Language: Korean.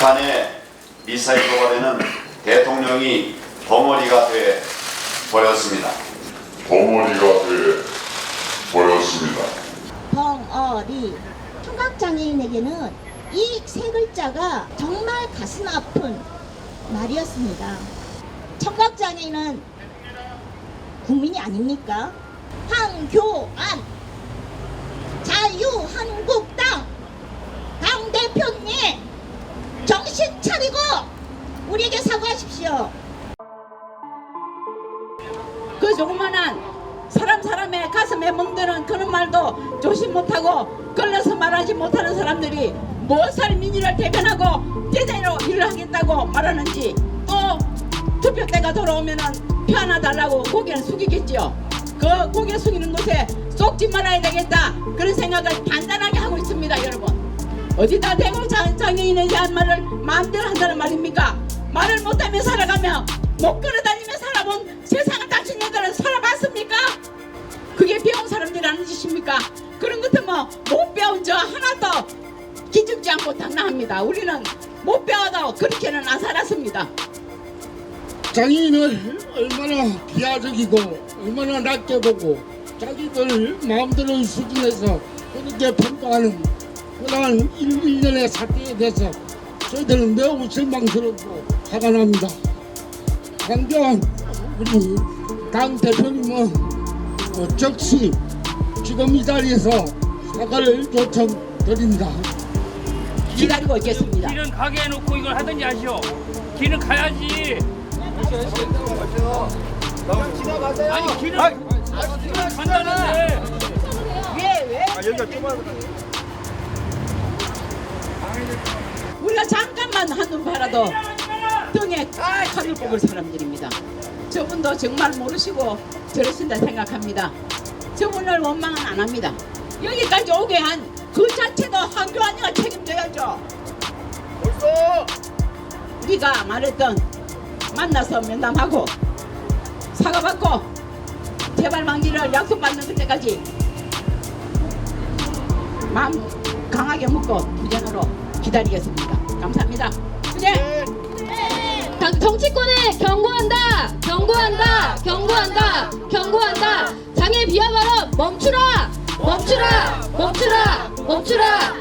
북한의 미사일로가 되는 대통령이 덩어리가 돼 버렸습니다. 덩어리가 돼 버렸습니다. 덩어리 청각장애인에게는 이 세 글자가 정말 가슴 아픈 말이었습니다. 청각장애인은 국민이 아닙니까? 황교안 자유한국당 당대표님 정신 차리고 우리에게 사과하십시오. 그 조그만한 사람 사람의 가슴에 멍드는 그런 말도 조심 못하고 걸러서 말하지 못하는 사람들이 무엇을 민의를 대변하고 제대로 일을 하겠다고 말하는지 또 투표 때가 돌아오면은 표 하나 달라고 고개를 숙이겠지요. 그 고개 숙이는 곳에 쏙지 말아야 되겠다 그런 생각을 단단하게 하고 있습니다 여러분. 어디다 장- 장애인에 대한 말을 마음대로 한다는 말입니까? 말을 못하며 살아가며 못 걸어다니며 살아본 세상을 당신네들은 살아봤습니까? 그게 배운 사람들이라는 짓입니까? 그런 것도 뭐못 배운 저 하나도 기죽지 않고 당당합니다. 우리는 못 배워도 그렇게는 안 살았습니다. 장애인을 얼마나 비하적이고 얼마나 낮게 보고 자기들 마음대로 수준에서 그렇게 평가하는 그러한 일- 일련의 사태에 대해서 저희들은 매우 실망스럽고 화가 납니다. 강경 우리 당 대표님은 어, 즉시 지금 이 자리에서 사과를 요청드립니다. 기다리고 있겠습니다. 길은 가게 해놓고 이걸 하든지 하시오. 길은 가야지. 아니 길은 간다는데. 왜 왜? 우리가 잠깐만 한눈 팔아도 등에 칼을 뽑을 사람들입니다. 저분도 정말 모르시고 저러신다 생각합니다. 저분을 원망은 안 합니다. 여기까지 오게 한 그 자체도 황교안이가 책임져야죠. 우리가 말했던 만나서 면담하고 사과받고 재발 방지를 약속받는 그때까지 마음 강하게 먹고 무전으로 기다리겠습니다. 감사합니다. 네. 당- 정치권에 경고한다! 경고한다! 경고한다! 경고한다! 장애 비하 발언 멈추라! 멈추라! 멈추라! 멈추라!